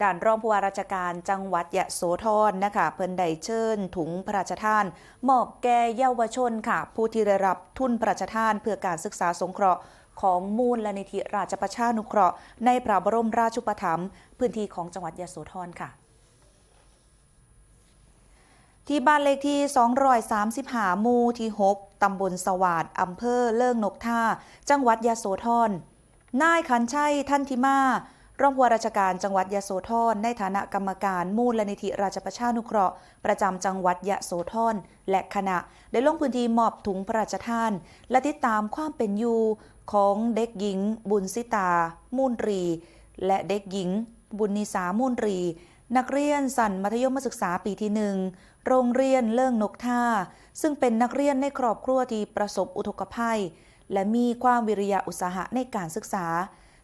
ด่านรองผู้ว่าราชการจังหวัดยะโสธรนะคะ เพิ่นได้เชิญถุงพระราชทาน มอบแก่เยาวชนค่ะ ผู้ที่ได้รับทุนพระราชทานเพื่อการศึกษาสงเคราะห์ของมูลลนิธิราชประชานุเคราะห์ในพระบรมราชูปถัมภ์พื้นที่ของจังหวัดยะโสธรค่ะที่บ้านเลขที่ 235หมู่ที่ 6 ตำบลสวาดอำเภอเลิงนกท่า จังหวัดยะโสธร นายขันชัยท่านทิมา รองผู้ว่าราชการจังหวัดยะโสธรในฐานะกรรมการมูลนิธิราชประชานุเคราะห์ประจำจังหวัดยะโสธรและคณะ ได้ลงพื้นที่มอบถุงพระราชทาน และติดตามความเป็นอยู่ของเด็กหญิง บุญสิตา มูลรี และเด็กหญิง บุญนิสามูลรี นักเรียนสันมัธยมศึกษาปีที่หนึ่งโรงเรียนเลิงนกท่า ซึ่งเป็นนักเรียนในครอบครัวที่ประสบอุทกภัย และมีความวิริยะอุตสาหะในการศึกษา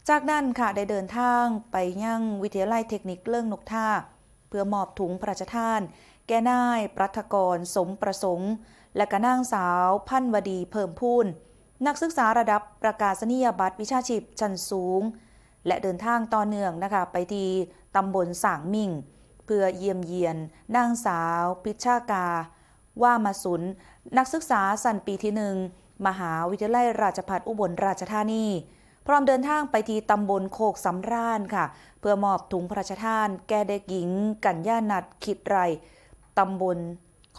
จากนั้นค่ะได้เดินทางไปยังวิทยาลัยเทคนิคเลิงนกท่า เพื่อมอบถุงพระราชทาน แก่นายปรัฐกรสมประสงค์ และก็นางสาวพันวดีเพิ่มพูนนักศึกษาระดับประกาศนียบัตรวิชาชีพชั้นสูง และเดินทางต่อเนื่องนะคะไปที่ตำบลสางมิ่ง เพื่อเยี่ยมเยียนนางสาว พิชชากา ว่ามาสุน นักศึกษาสันปีที่หนึ่งมหาวิทยาลัยราชภัฏอุบลราชธานี พร้อมเดินทางไปที่ตำบลโคกสำราญค่ะ เพื่อมอบถุงพระราชทาน แก่เด็กหญิง กัญญานัดคิดไรตำบล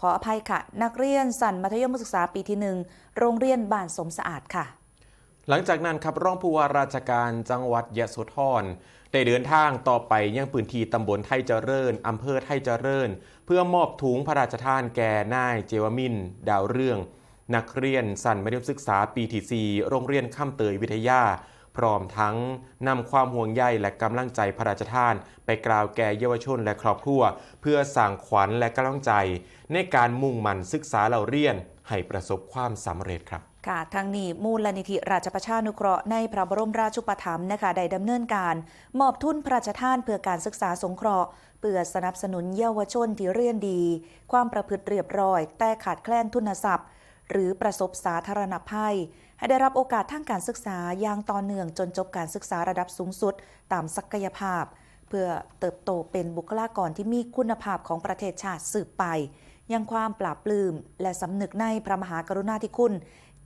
ขออภัยค่ะ นักเรียนสันมัธยมศึกษาปีที่หนึ่งโรงเรียนบ้านสมสะอาดค่ะ หลังจากนั้นครับรองผู้ว่าราชการจังหวัดยะโสธรได้เดินทางต่อไปยังพื้นที่ตำบลไทยเจริญอำเภอไทยเจริญ เพื่อมอบถุงพระราชทานแก่นายเจวมิน ดาวเรื่อง นักเรียนสันมัธยมศึกษาปีที่4โรงเรียนข้ามเตยวิทยา พร้อมทั้งนำความห่วงใยและกำลังใจพระราชทาน ไปกล่าวแก่เยาวชนและครอบครัว เพื่อสร้างขวัญและกำลังใจ ในการมุ่งมั่นศึกษาเราเรียน ให้ประสบความสำเร็จครับค่ะทางนี้มูลนิธิราชประชานุเคราะห์ในพระบรมราชูปถัมภ์นะคะได้ดำเนินการ มอบทุนพระราชทานเพื่อการศึกษาสงเคราะห์เพื่อสนับสนุนเยาวชนที่เรียนดี ความประพฤติเรียบร้อย แต่ขาดแคลนทุนทรัพย์ หรือประสบสาธารณภัย ให้ได้รับโอกาสทางการศึกษาอย่างต่อเนื่องจนจบการศึกษาระดับสูงสุด ตามศักยภาพ เพื่อเติบโตเป็นบุคลากรที่มีคุณภาพของประเทศชาติสืบไป ยังความปราบปลื้มและสำนึกในพระมหากรุณาธิคุณ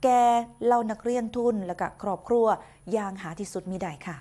แก่เหล่านักเรียนทุนและก็ครอบครัวอย่างหาที่สุดมิได้ค่ะ